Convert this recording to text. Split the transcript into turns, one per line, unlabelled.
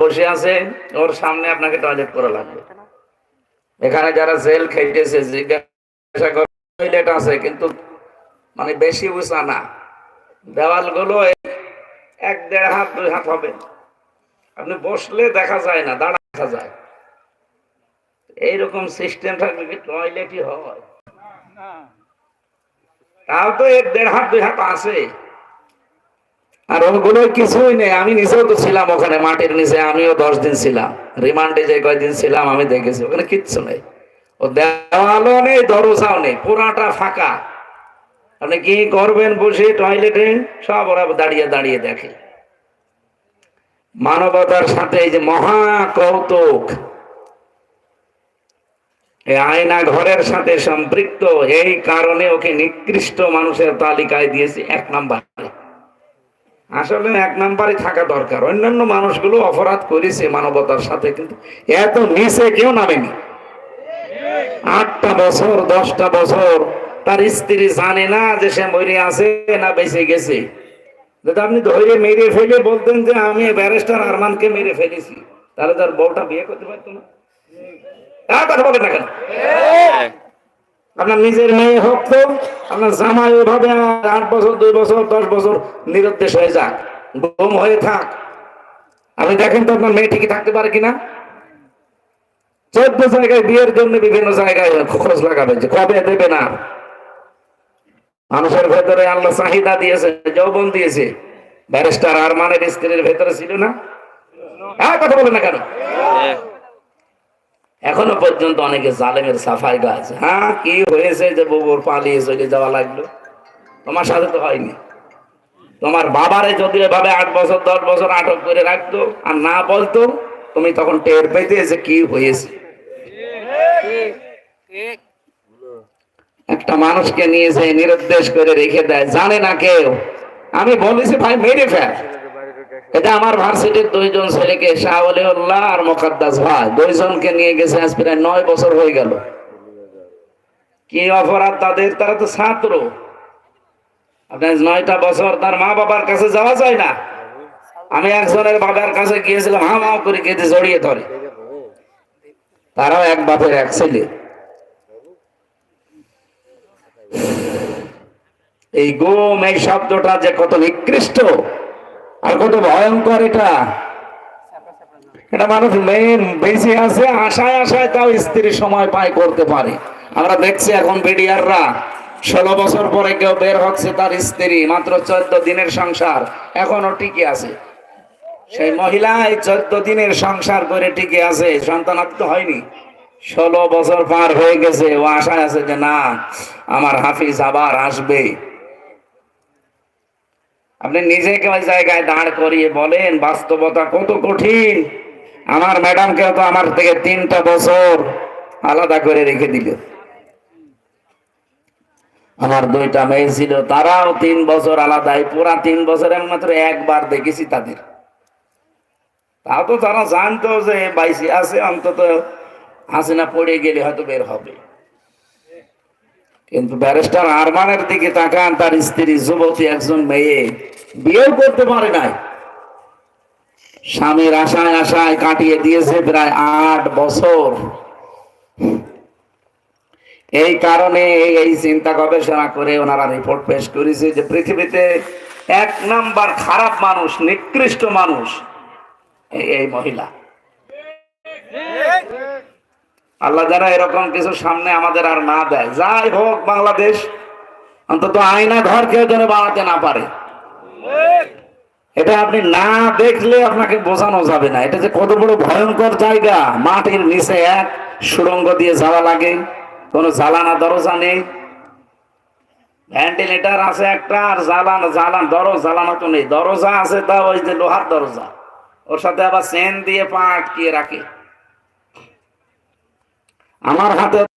বসে আছে, ওর সামনে আপনাকে টয়লেট করা লাগবে। এখানে যারা জেল খেটেছে জিজ্ঞাসা করে টয়লেট আছে, কিন্তু মানে বেশি উঁচা না। দেওয়ালগুলো এক দেড় হাত, দুই হাত হবে। আপনি বসলে দেখা যায় না, দাঁড়া দেখা যায়। এইরকম সিস্টেম থাকলে কি টয়লেটই হয়? তাও তো এক দেড় হাত, দুই হাত আছে। আর ওগুলো কিছুই নেই। আমি নিজেও তো ছিলাম ওখানে, মাটির নিচে। আমিও দশ দিন ছিলাম। রিমান্ডে যে কয়দিন ছিলাম, আমি দেখেছি। ওখানে কিচ্ছু নেই। ও দেওয়ালও নেই, দরজাও নেই, পুরাটা ফাঁকা। আপনি কি করবেন বসে টয়লেটে? সব ওরা দাঁড়িয়ে দাঁড়িয়ে দেখে। মানবতার সাথে এই যে মহা কৌতুক এই আয়না ঘরের সাথে সম্পৃক্ত, এই কারণে ওকে নিকৃষ্ট মানুষের তালিকায় দিয়েছি এক নাম্বার। আসলে এক নাম্বারে থাকা দরকার। অন্যান্য মানুষগুলো অপরাধ করেছে মানবতার সাথে, কিন্তু এত নিচে কেউ নামেনি। আটটা বছর, দশটা বছর তার স্ত্রী জানে না যে সে মরে আছে না বেঁচে গেছে। যদি আপনি ধরে মেরে ফেলে বলতেন যে আমি ব্যারিস্টার আরমানকে মেরে ফেলেছি, তাহলে তার বউটা বিয়ে করতে পারতো না। কথা বলেন না কেন? আপনার নিজের মেয়ে হোক তো, আপনার জামাই ওইভাবে আট বছর, দুই বছর, দশ বছর নিরুদ্দেশ হয়ে যাক, গুম হয়ে থাক। আপনি দেখেন তো আপনার মেয়ে ঠিকই থাকতে পারে কিনা? চোদ্দ জায়গায় বিয়ের জন্য বিভিন্ন জায়গায় খোঁজ লাগাবে, যে কবে দেবে না। মানুষের ভেতরে আল্লাহ চাহিদা দিয়েছে, যৌবন দিয়েছে। ব্যারিস্টার আরমানের স্ত্রীর ভেতরে ছিল না? হ্যাঁ কথা বলে না কেন? এখনও পর্যন্ত অনেকে জালেমের সাফাই গাছ। হ্যাঁ কি হয়েছে যে বউর পালিয়ে চলে যাওয়া লাগল? তোমার সাথে তো হয়নি। তোমার বাবারে যদি এভাবে আট বছর, দশ বছর আটক করে রাখতো আর না বলতো, তুমি তখন টের পেতে যে কি হয়েছে। একটা মানুষকে নিয়ে যে নিরুদ্দেশ করে রেখে দেয়, জানে না কেউ। আমি বলেছি, ভাই, মেরে ফেল। এটা আমার ভার্সিটির দুইজন ছেলেকে শাহ আর মোকাদ্দাস ভাই, দুইজনকে নিয়ে গেছে আজ প্রায় নয় বছর হয়ে গেল। কি অপরাধ তাদের? তারা তো ছাত্র। আপনার নয়টা বছর তার মা বাবার কাছে যাওয়া যায় না। আমি একজনের বাবার কাছে গিয়েছিলাম হা মা করে কেঁদে জড়িয়ে ধরে। তারাও এক বাপের এক ছেলে। এই গোম এই শব্দটা যে কত নিকৃষ্ট। আর কত ভয়ঙ্কর এটা। এটা মানুষ মেন বেঁচে আছে, আশায় আশায় তাও স্ত্রী সময় পায় করতে পারে। আমরা দেখছি এখন বিডিআররা ষোলো বছর পরে কেউ বের হচ্ছে তার স্ত্রী, মাত্র চোদ্দ দিনের সংসার, এখনও টিকে আছে। সেই মহিলা এই চোদ্দ দিনের সংসার করে টিকে আছে, সন্তানাত্ম হয়নি। ষোলো বছর পার হয়ে গেছে, ও আশায় আছে যে না, আমার হাফিজ আবার আসবে। আপনি নিজেকে ওই জায়গায় দাঁড় করিয়ে বলেন, বাস্তবতা কত কঠিন। আমার ম্যাডামকে তো আমার থেকে তিনটা বছর আলাদা করে রেখে দিল। আমার দুইটা মেয়ে ছিল, তারাও তিন বছর আলাদাই, পুরা তিন বছর মাত্র একবার দেখেছি তাদের। তাও তো তারা জানতো যে বাইশে আছে, অন্তত হাসিনা পড়ে গেলে হয়তো বের হবে। কিন্তু ব্যারিস্টার আরমানের দিকে তাকান, তার স্ত্রী যুবতী একজন মেয়ে। বিয়েও করতে পারে নাই। স্বামীর আশায় আশায় কাটিয়ে দিয়েছে প্রায় আট বছর। এই কারণে এই চিন্তা গবেষণা করে ওনারা রিপোর্ট পেশ করেছে যে পৃথিবীতে এক নাম্বার খারাপ মানুষ, নিকৃষ্ট মানুষ এই- মহিলা। আল্লাহ যারা এরকম কিছু সামনে আমাদের আর না দেয়, যাই হোক বাংলাদেশ, অন্তত আয়না ঘর কেউ যেন বানাতে না পারে। এটা আপনি না দেখলে আপনাকে বোঝানো যাবে না। এটা যে কত বড় ভয়ঙ্কর জায়গা। মাটির নিচে এক, সুড়ঙ্গ দিয়ে যাওয়া লাগে, কোনো জ্বালানা দরজা নেই। ভেন্টিলেটার আছে একটা, আর জ্বালান জ্বালান, দরজ, জ্বালানো তো নেই। দরজা আছে তা ওই যে লোহার দরজা। ওর সাথে আবার চেন দিয়ে পা আটকিয়ে রাখে। আমার হাতে